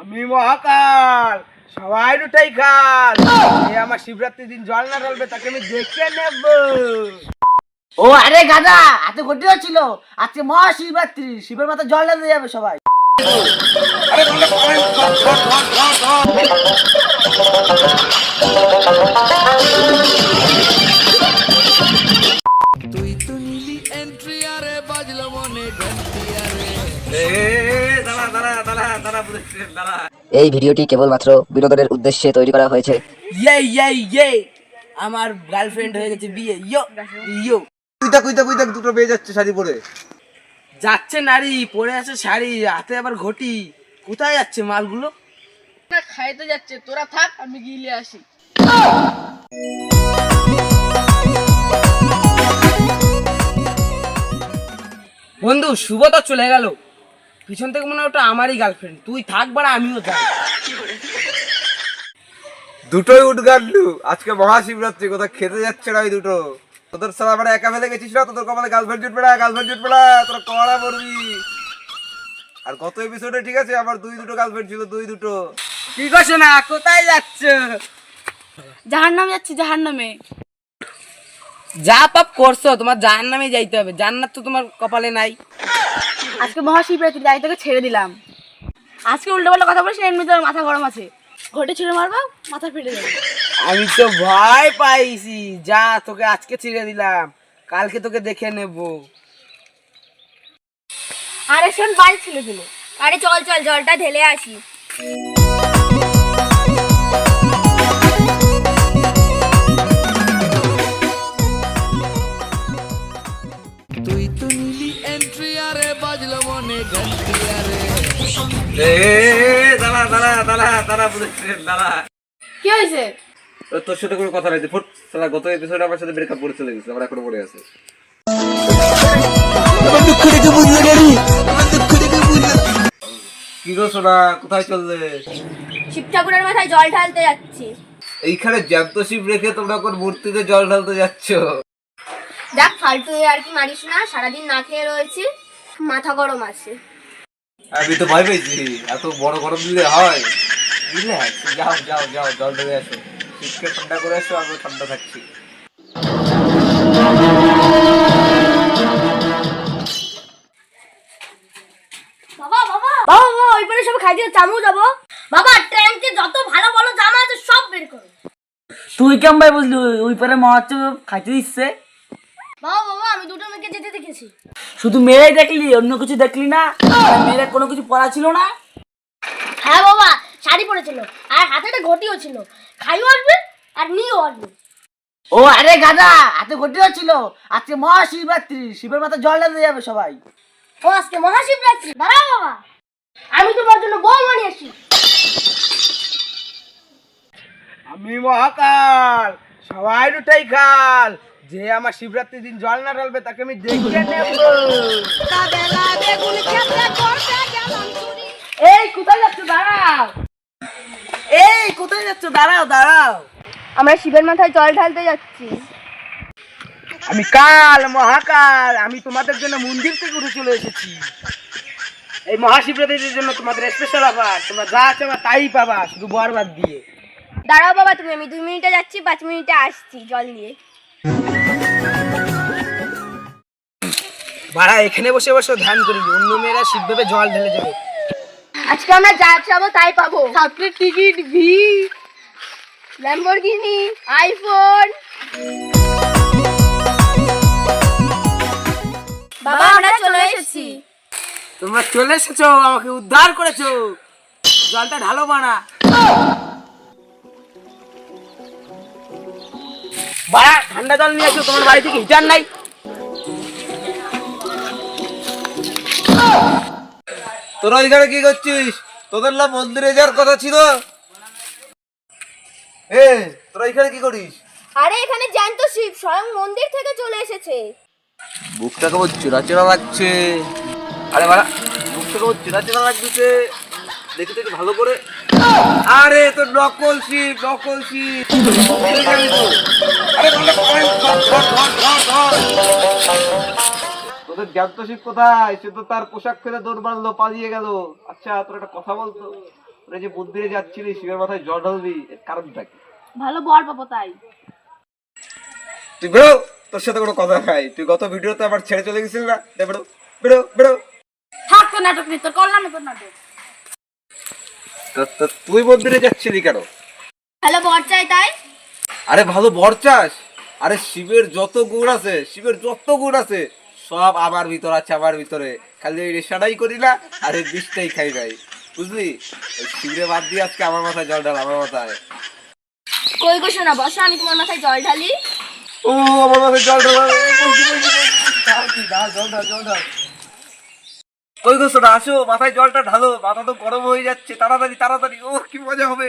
আমি মহাকাল সবাই দুটাই খাল এ আমার শিবরাত্রির দিন জল না ঢালবে তাকে আমি দেখে নেব। ও আরে গাদা এত ঘটি হচ্ছিল। আজকে মহা শিবরাত্রি শিবের মাথা জল ঢালতে যাবে সবাই। বুঝেছি, দাঁড়া। এই ভিডিওটি কেবলমাত্র বিনোদনের উদ্দেশ্যে তৈরি করা হয়েছে। ইয়ে ইয়ে ইয়ে। আমার গার্লফ্রেন্ড হয়ে গেছে বিয়ে। ইয়ো ইয়ো। কুইতা কুইতা কুইতা দুটো বেয়ে যাচ্ছে শাড়ি পরে। যাচ্ছে নারী পরে আছে শাড়ি হাতে আবার ঘটি। কোথায় যাচ্ছে মালগুলো? খাইতে যাচ্ছে। তোরা থাক আমি গিলে আসি। বন্ধু শুভ তো চলে গেল। পিছন থেকে মনে হয় ওটা আমারই গার্লফ্রেন্ড তুই থাক বাড়া আমিও যাই। দুটোই উঠগান্ডু আজকে মহাশিবরাত্রি কোথাও খেতে যাচ্ছে না ওই দুটো? তোদের সালা মানে একা ফেলে গেছিস না? তোদের কপালে গার্লফ্রেন্ড জুটবে না গার্লফ্রেন্ড জুটবে না তোরা কড়া পড়বি আর গত এপিসোডে ঠিক আছে আমার দুই দুটো গার্লফ্রেন্ড ছিল দুই দুটো। কি না কোথায় যাচ্ছ? জাহার নামে যাচ্ছি জাহার নামে যা পাপ করছ তোমার জাহান নামে যাইতে হবে। জান্নাত তো তোমার কপালে নাই। আজকে মহাশিবরাত্রি তাই তোকে ছেড়ে দিলাম। আজকে উল্টো পাল্টা কথা বলিস এমনি তোর মাথা গরম আছে। ঘটে ছিঁড়ে মারবা মাথা ফেটে যাবে। আমি তো ভয় পাইছি। যা তোকে আজকে ছেড়ে দিলাম। কালকে তোকে দেখে নেব। আরে শোন বাড়ি ছেড়ে দিল। আরে চল চল জলটা ঢেলে আসি। এ, এ, এ, দাঁড়া দাঁড়া দাঁড়া দাঁড়া বুঝেছি দাঁড়া। কি হয়েছে? তোর সাথে কোনো কথা নাই ফুট সালা গত এপিসোডে আমার সাথে ব্রেকআপ করে চলে গেছে আমার এখনও মনে আছে। কি গো সোনা কোথায় চললে? শিব ঠাকুরের মাথায় জল ঢালতে যাচ্ছি। এইখানে জ্যান্ত শিব রেখে তোমরা কোন মূর্তিতে জল ঢালতে যাচ্ছ? যাক ফালতু আর কি মারিস না সারাদিন না খেয়ে রয়েছি মাথা গরম আছে। আমি তো ভয় পেয়েছি এত বড় গরম দিলে হয়। বুঝলে? যাও যাও যাও জল ঢেলে আসো। শীতকে ঠান্ডা করে আসো আমি ঠান্ডা থাকছি। বাবা বাবা বাবা বাবা ওই পারে সব খাই দিয়ে চামু যাব। বাবা ট্যাঙ্কে যত ভালো ভালো জামা আছে সব বের করো। তুই কেমন ভাই বুঝলি? ওই- ওই পারে মহাচ্ছ খাইতে দিচ্ছে। বাবা বাবা আমি দুটো মেয়েকে যেতে দেখেছি। শুধু মেয়েরাই দেখলি অন্য কিছু দেখলি না? মেয়েরা কোনো কিছু পড়া ছিল না? হ্যাঁ বাবা শাড়ি পরেছিল আর হাতে একটা ঘটিও ছিল। খাইও আসবে আর নিয়েও আসবে। ও আরে গাদা এত ঘটি হচ্ছিল আজকে মহাশিবরাত্রি শিবের মাথা জল ঢালতে যাবে সবাই। ও আজকে মহাশিবরাত্রি দাঁড়াও বাবা। আমি তোমার জন্য বউ মানি আসি আমি মহাকাল সবাই দুটাই খাল যে আমার শিবরাত্রির দিন জল না ঢালবে তাকে আমি দেখে নেব। এই কোথায় যাচ্ছ? দাঁড়াও। এই কোথায় যাচ্ছ? দাঁড়াও দাঁড়াও। আমরা শিবের মাথায় জল ঢালতে যাচ্ছি। আমি কাল মহাকাল আমি তোমাদের জন্য মন্দির থেকে উঠে চলে এসেছি। এই মহাশিবরাত্রির জন্য তোমাদের স্পেশাল অফার তোমরা যা চাবা তাই পাবা শুধু বরবাদ দিয়ে। দাঁড়াও বাবা তুমি আমি দুই মিনিটে যাচ্ছি পাঁচ মিনিটে আসছি জল নিয়ে। বাড়া এখানে বসে বসে ধ্যান করি। অন্য মেয়েরা শিবভাবে জল ঢেলে যাবে আজকে আমরা যা চাবো তাই পাবো। ছাত্রের টিকিট ভি ল্যাম্বরগিনি আইফোন বাবা আমরা চলে এসেছি। তোমরা চলে এসেছ আমাকে উদ্ধার করেছ। জলটা ঢালো বানা বাড়া ঠান্ডা জল নিয়ে আসো তোমার বাড়ি থেকে হিটার নাই। তোরা এখানে কি করছিস? তোদের না মন্দিরে যাওয়ার কথা ছিল। এ তোরা এখানে কি করিস? আরে এখানে জ্যান্ত শিব স্বয়ং মন্দির থেকে চলে এসেছে। বুকটা কেমন চেরা চেরা লাগছে। আরে বাড়া বুকটা কেমন চেরা চেরা লাগছে দেখি তো একটু ভালো করে। আরে তো নকল শিব নকল শিব। তোদের জ্ঞান্ত শিব কোথায়? সে তো তার পোশাক ফেলে দৌড় মারলো পালিয়ে গেল। আচ্ছা তোর একটা কথা বলতো? তোরা যে মন্দিরে যাচ্ছিলি শিবের মাথায় জল ঢালবি এর কারণটা কি? ভালো বর পাবো তাই। তুই বেরো তোর সাথে কোনো কথা খাই তুই গত ভিডিওতে আবার ছেড়ে চলে গেছিস না? দে বেরো বেরো বেরো। থাক তোর নাটক নিয়ে তোর করলাম না তোর নাটক। তা- তা তুই মন্দিরে যাচ্ছিলি কেন? ভালো বর চাই তাই। আরে ভালো বর চাস? আরে শিবের যত গুণ আছে শিবের যত গুণ আছে সব আমার ভিতর আছে আমার ভিতরে। খালি ওই রেশাটাই করি না আর এই বিষটাই খাই নাই বুঝলি? ওই শিবরে বাদ দিয়ে আজকে আমার মাথায় জল ঢাল আমার মাথায়। কই গো শোনা বসো আমি তোমার মাথায় জল ঢালি। ও আমার মাথায় জল ঢাল কি, কই গো সোনা আসো মাথায় জলটা ঢালো মাথা তো গরম হয়ে যাচ্ছে তাড়াতাড়ি তাড়াতাড়ি ও কি মজা হবে।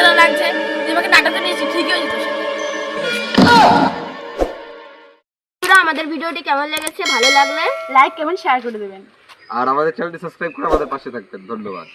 চেনা লাগছে তোমাকে আমাকে নিয়েছি ঠিকই হয়েছে আমাদের ভিডিওটি কেমন লেগেছে, ভালো লাগলে লাইক কমেন্ট শেয়ার করে দেবেন। আর আমাদের চ্যানেলটি সাবস্ক্রাইব করে আমাদের পাশে থাকবেন। ধন্যবাদ।